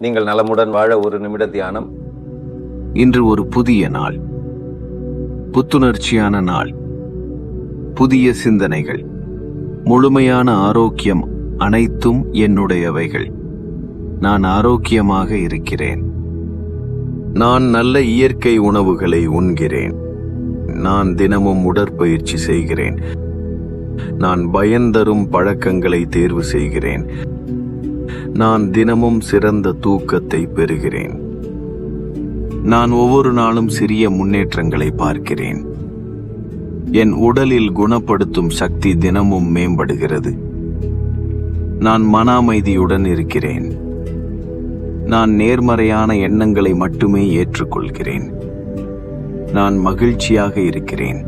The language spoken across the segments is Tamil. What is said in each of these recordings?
நீங்கள் நலமுடன் வாழ ஒரு நிமிட தியானம். இன்று ஒரு புதிய நாள். புத்துணர்ச்சியான நாள். புதிய சிந்தனைகள். முழுமையான ஆரோக்கியம் அனைத்தும் என்னுடையவைகள். நான் ஆரோக்கியமாக இருக்கிறேன். நான் நல்ல இயற்கை உணவுகளை உண்கிறேன். நான் தினமும் உடற்பயிற்சி செய்கிறேன். நான் பயந்தரும் பழக்கங்களை தேர்வு செய்கிறேன். நான் தினமும் சிறந்த தூக்கத்தை பெறுகிறேன். நான் ஒவ்வொரு நாளும் சிறிய முன்னேற்றங்களை பார்க்கிறேன். என் உடலில் குணப்படுத்தும் சக்தி தினமும் மேம்படுகிறது. நான் மன அமைதியுடன் இருக்கிறேன். நான் நேர்மறையான எண்ணங்களை மட்டுமே ஏற்றுக்கொள்கிறேன். நான் மகிழ்ச்சியாக இருக்கிறேன்.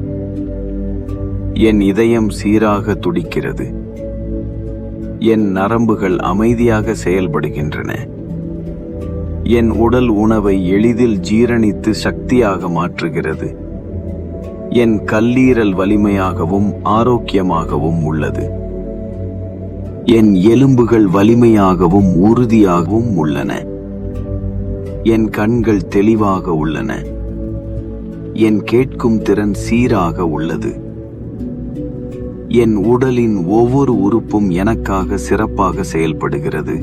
என் இதயம் சீராக துடிக்கிறது. என் நரம்புகள் அமைதியாக செயல்படுகின்றன. என் உடல் உணவை எளிதில் ஜீரணித்து சக்தியாக மாற்றுகிறது. என் கல்லீரல் வலிமையாகவும் ஆரோக்கியமாகவும் உள்ளது. என் எலும்புகள் வலிமையாகவும் உறுதியாகவும் உள்ளன. என் கண்கள் தெளிவாக உள்ளன. என் கேட்கும் திறன் சீராக உள்ளது. என் உடலின் ஒவ்வொரு உறுப்பும் எனக்காக சிறப்பாக செயல்படுகிறது.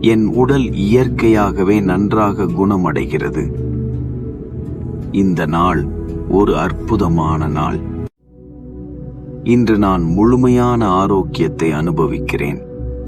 என் உடல் இயற்கையாகவே நன்றாக குணமடைகிறது. இந்த நாள் ஒரு அற்புதமான நாள். இன்று நான் முழுமையான ஆரோக்கியத்தை அனுபவிக்கிறேன்.